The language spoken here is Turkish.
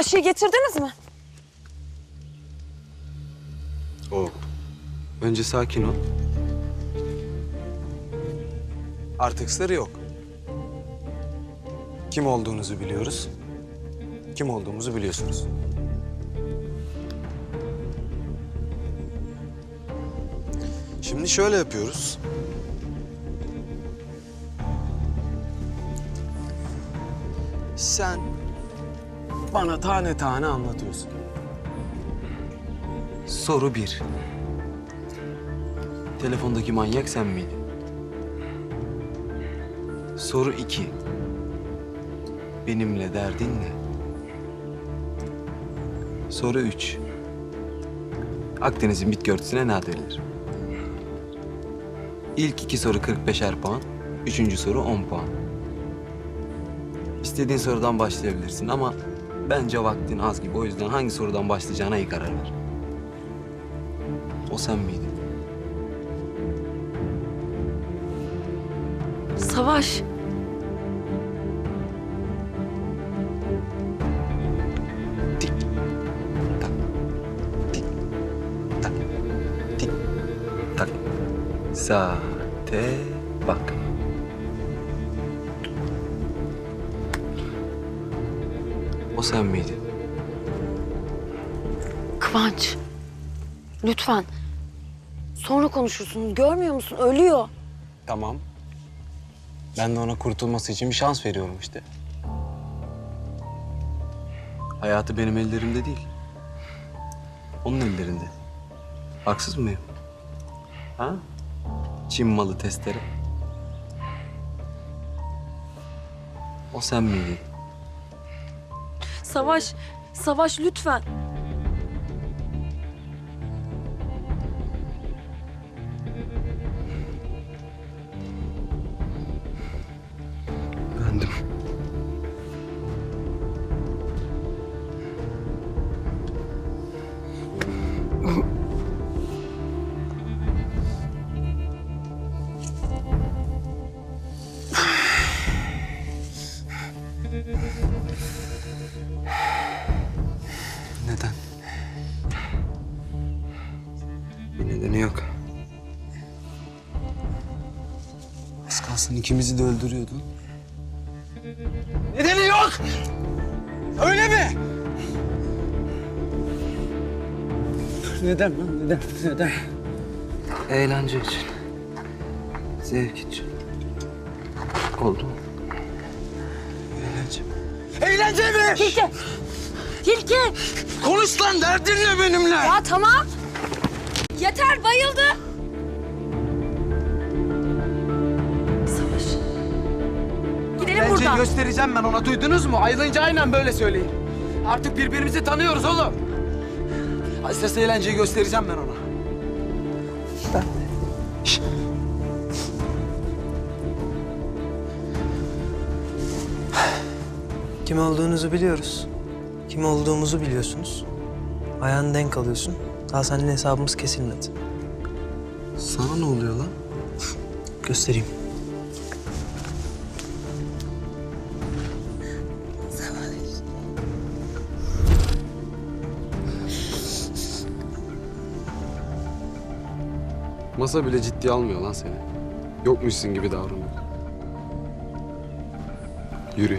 Aşıyı getirdiniz mi? O. Önce sakin ol. Artık sır yok. Kim olduğunuzu biliyoruz. Kim olduğumuzu biliyorsunuz. Şimdi şöyle yapıyoruz. Sen bana tane tane anlatıyorsun. Soru bir. Telefondaki manyak sen miydin? Soru iki. Benimle derdin ne? Soru üç. Akdeniz'in bitki örtüsüne ne ad verilir? İlk iki soru 45'er puan. Üçüncü soru 10 puan. İstediğin sorudan başlayabilirsin ama bence vaktin az gibi. O yüzden hangi sorudan başlayacağına iyi karar ver. O sen miydin? Savaş. Tik tak tik tak tik tak. Saate bak. O sen miydin? Kıvanç. Lütfen. Sonra konuşursunuz. Görmüyor musun? Ölüyor. Tamam. Ben de ona kurtulması için bir şans veriyorum işte. Hayatı benim ellerimde değil. Onun ellerinde. Haksız mıyım? Ha? Çin malı testere. O sen miydin? Savaş. Savaş lütfen. Neden? Bir nedeni yok. Az kalsın ikimizi de öldürüyordun. Nedeni yok. Öyle mi? Neden lan? Neden? Neden? Eğlence için. Zevk için. Oldu mu? Eğlence. Eğlence mi? Tilki. Tilki. Konuş lan derdin ne benimle? Ya tamam. Yeter bayıldı. Savaş. Gidelim Eğlenceyi buradan. göstereceğim ben ona. Duydunuz mu? Ayrılınca aynen böyle söyleyin. Artık birbirimizi tanıyoruz oğlum. Esas eğlenceyi göstereceğim ben ona. Kim olduğunuzu biliyoruz. Kim olduğumuzu biliyorsunuz. Ayağını denk alıyorsun. Daha seninle hesabımız kesilmedi. Sana ne oluyor lan? Göstereyim. Masa bile ciddiye almıyor lan seni. Yokmuşsun gibi davranıyor. Yürü.